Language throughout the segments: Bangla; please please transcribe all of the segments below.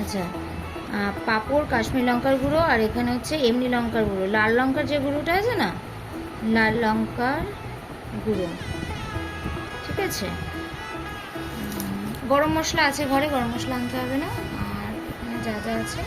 আচ্ছা পাঁপড়, কাশ্মীর লঙ্কার গুঁড়ো আর এখানে হচ্ছে এমনি লঙ্কার গুঁড়ো। লাল লঙ্কার যে গুঁড়োটা আছে না, লাল লঙ্কার গুঁড়ো। ঠিক আছে? গরম মশলা আছে ঘরে, গরম মশলা আনতে হবে না। আর এখানে যা যা আছে।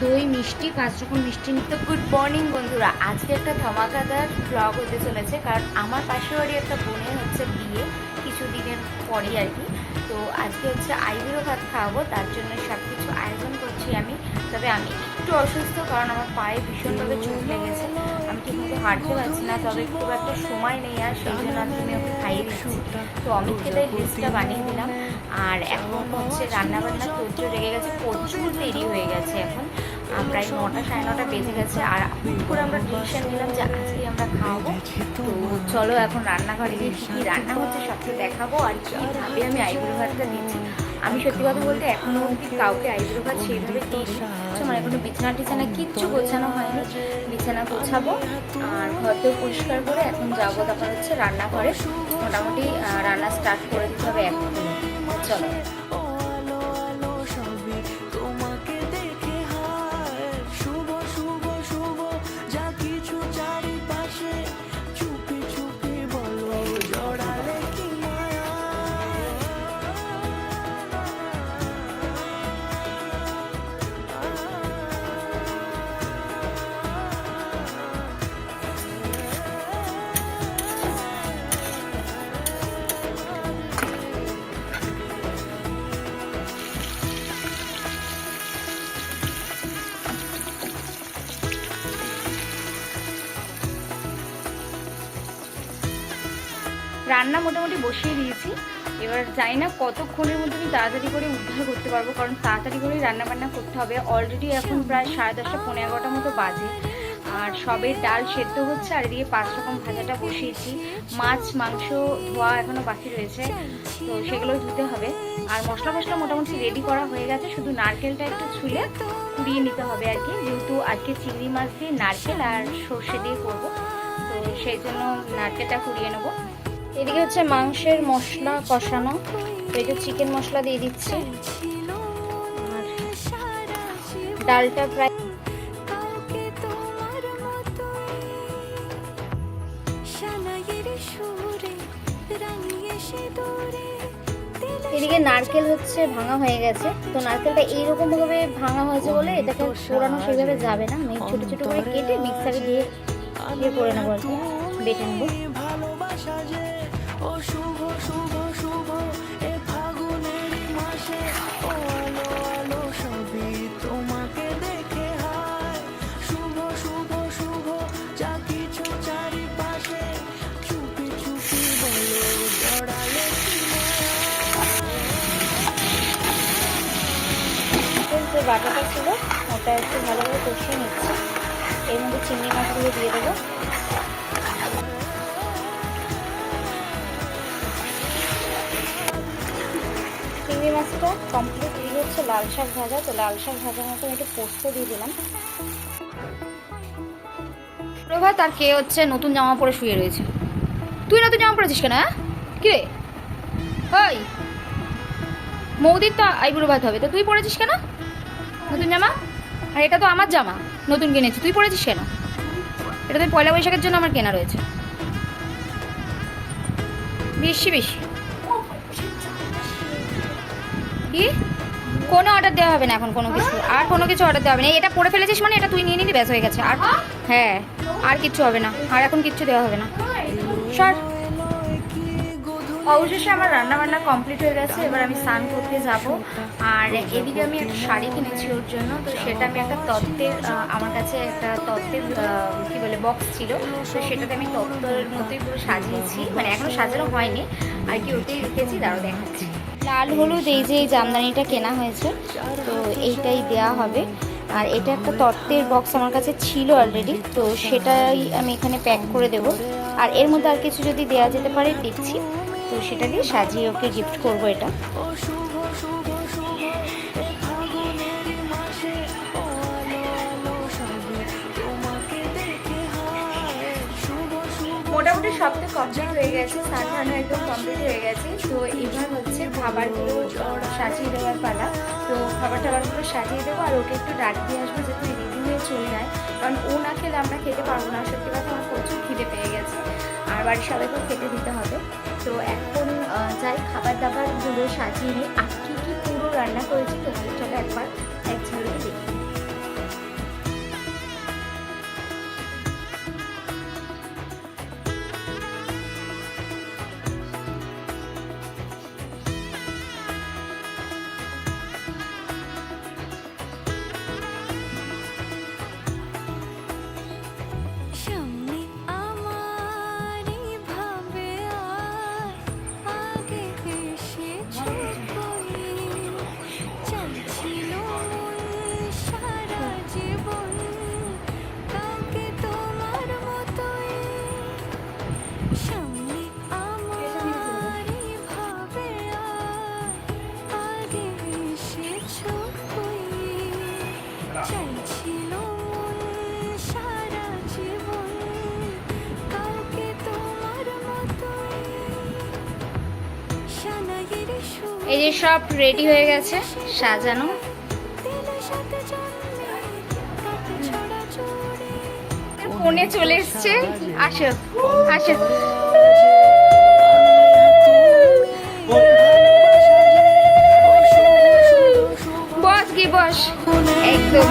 দই, মিষ্টি পাঁচ রকম মিষ্টি তো গুড মর্নিং বন্ধুরা। আজকে একটা ধামাকাদার ব্লগ হতে চলেছে। কারণ আমার পাশের বাড়ি একটা বোনের হচ্ছে বিয়ে। কিছুদিনের পরই আর কি। তো আজকে হচ্ছে আইবুড়ো ভাত খাওয়াবো, তার জন্য সব কিছু আয়োজন করছি আমি। তবে আমি একটু অসুস্থ, কারণ আমার পায়ে ভীষণভাবে চোট লেগেছে। আমি ঠিকমতো হাঁটতে পারছি না, তবে খুব একটা সময় নেই আর, সেই জন্য আমি তুমি ওকে খাইয়ে দিচ্ছি। তো অমিতকে তাই লিস্টটা বানিয়ে দিলাম। আর এখন হচ্ছে রান্নাবান্না প্রচুর রেগে গেছে, প্রচুর দেরি হয়ে গেছে এখন। প্রায় নটা সাড়ে নটা বেজে গেছে আর করে আমরা ডিসিশন নিলাম যে আজকে আমরা খাওয়াবো। তো চলো এখন রান্নাঘরে গিয়ে কী কী রান্না হচ্ছে সবটা দেখাবো আর কীভাবে আমি আইবুড়ো ভাতটা দিচ্ছি। আমি সত্যি কথা বলতে এখনও অবধি কাউকে আইবুড়ো ভাত সেইভাবে দিইনি। মানে এখনও বিছানা টিছানা কিচ্ছু গোছানো হয়নি। বিছানা গোছাবো আর ঘরতেও পরিষ্কার করে এখন যাব তারপর হচ্ছে রান্নাঘরে। মোটামুটি রান্না স্টার্ট করে দিতে হবে এখন। চলো। রান্না মোটামুটি বসিয়ে দিয়েছি। এবার জানি না কতক্ষণের মধ্যে আমি তাড়াতাড়ি করে উদ্ধার করতে পারব কারণ তাড়াতাড়ি করে রান্না বান্না করতে হবে। অলরেডি এখন প্রায় সাড়ে দশটা পনেরো এগারোটার মতো বাজে। আর সবে ডাল সেদ্ধ হচ্ছে আর এদিকে পাঁচ রকম ভাজাটা বসিয়েছি। মাছ মাংস ধোয়া এখনও বাকি রয়েছে তো সেগুলো ধুতে হবে। আর মশলা মশলা মোটামুটি রেডি করা হয়ে গেছে শুধু নারকেলটা একটু ছুলে কুড়িয়ে নিতে হবে আর কি। যেহেতু আজকে চিংড়ি মাছ দিয়ে নারকেল আর সর্ষে দিয়ে করব তো সেই জন্য নারকেলটা কুড়িয়ে নেব। এদিকে হচ্ছে মাংসের মশলা কষানো। যে চিকেন মশলা দিয়ে দিচ্ছি। ডালটা প্রায় এদিকে নারকেল হচ্ছে ভাঙা হয়ে গেছে। তো নারকেলটা এইরকম ভাবে ভাঙা হয়েছে বলে এটাকে পোড়ানো সেভাবে যাবে না। আমি ছোট ছোট করে কেটে মিক্সারে দিয়ে ইয়ে করে নেব আর কি। বেটে নেব। ও শুভ শুভ শুভ এ ফাগুনের মাসে। আলো আলো সবই তোমাকে দেখে হায়। শুভ শুভ শুভ যা কিছু চারিপাশে। চুপি চুপি বলো, জড়ালে যে বাটাটা ছিল, ওটা একটু ভালোভাবে কষিয়ে নিচ্ছি। এর মধ্যে চিংড়ি মাছগুলো দিয়ে দেবো। চিংড়ি মাছটা কমপ্লিট দিয়ে হচ্ছে লাল শাক ভাজা। তো লাল শাক ভাজার মতো একটু পোস্ত দিয়ে দিলাম। প্রভাত আর কে হচ্ছে নতুন জামা পরে শুয়ে রয়েছে? তুই নতুন জামা পরেছিস কেন হ্যাঁ? কি রে? ওই মৌদির তো আইবুড়ো ভাত হবে, তো তুই পরেছিস কেন? নতুন জামা? আর এটা তো আমার জামা, নতুন কিনেছি, তুই পরেছিস কেন? এটা তো পয়লা বৈশাখের জন্য আমার কেনা রয়েছে। বেশি বেশি। কি? কোনো অর্ডার দেওয়া হবে না এখন কোনো কিছু। আর কোনো কিছু অর্ডার দেওয়া হবে না। এটা পরে ফেলেছিস মানে? এটা তুই নিয়ে নিলি ব্যাস হয়ে গেছে। আর হ্যাঁ? আর কিচ্ছু হবে না। আর এখন কিচ্ছু দেওয়া হবে না। সর। অবশেষে আমার রান্না বান্না কমপ্লিট হয়ে গেছে। এবার আমি স্নান করতে যাব। আর এদিকে আমি একটা শাড়ি কিনেছি ওর জন্য। তো সেটা আমি একটা তত্ত্বের আমার কাছে একটা তত্ত্বের কি বলে বক্স ছিল। তো সেটাতে আমি তত্ত্বের মতোই পুরো সাজিয়েছি। মানে এখনও সাজানো হয়নি। আর কি ওটাই রেখেছি দাঁড়ো দেখাচ্ছি। লাল হলুদ, এই যে এই জামদানিটা কেনা হয়েছে, তো এইটাই দেয়া হবে। আর এটা একটা তত্ত্বের বক্স আমার কাছে ছিল অলরেডি তো সেটাই আমি এখানে প্যাক করে দেব। আর এর মধ্যে আর কিছু যদি দেওয়া যেতে পারে দেখছি তো সেটা দিয়ে সাজিয়ে ওকে গিফট করব এটা। মোটামুটি সব তো কমপ্লিট হয়ে গেছে ঠান্ডা একদম কমপ্লিট হয়ে গেছে। তো এবার খাবারগুলো সাজিয়ে দেওয়ার পালা। তো খাবার টাবারগুলো সাজিয়ে দেবো আর ওকে একটু ডাক দিয়ে আসব যাতে রেডি হয়ে চলে যায়। কারণ ও না খেলে আমরা খেতে পারব না। সত্যি কথা আমার প্রচুর খিদে পেয়ে গেছে। আর বাড়ির সবাইকেও খেতে দিতে হবে। তো এখন যাই খাবার দাবারগুলো সাজিয়ে নিই। আর কি কী পুরো রান্না করেছি তো চলে একবার এক ঝলকে দেখি। এই যে সব রেডি হয়ে গেছে, সাজানো। ফোনে চলে এসছে। আসো আসো। বস কি বস। একদম।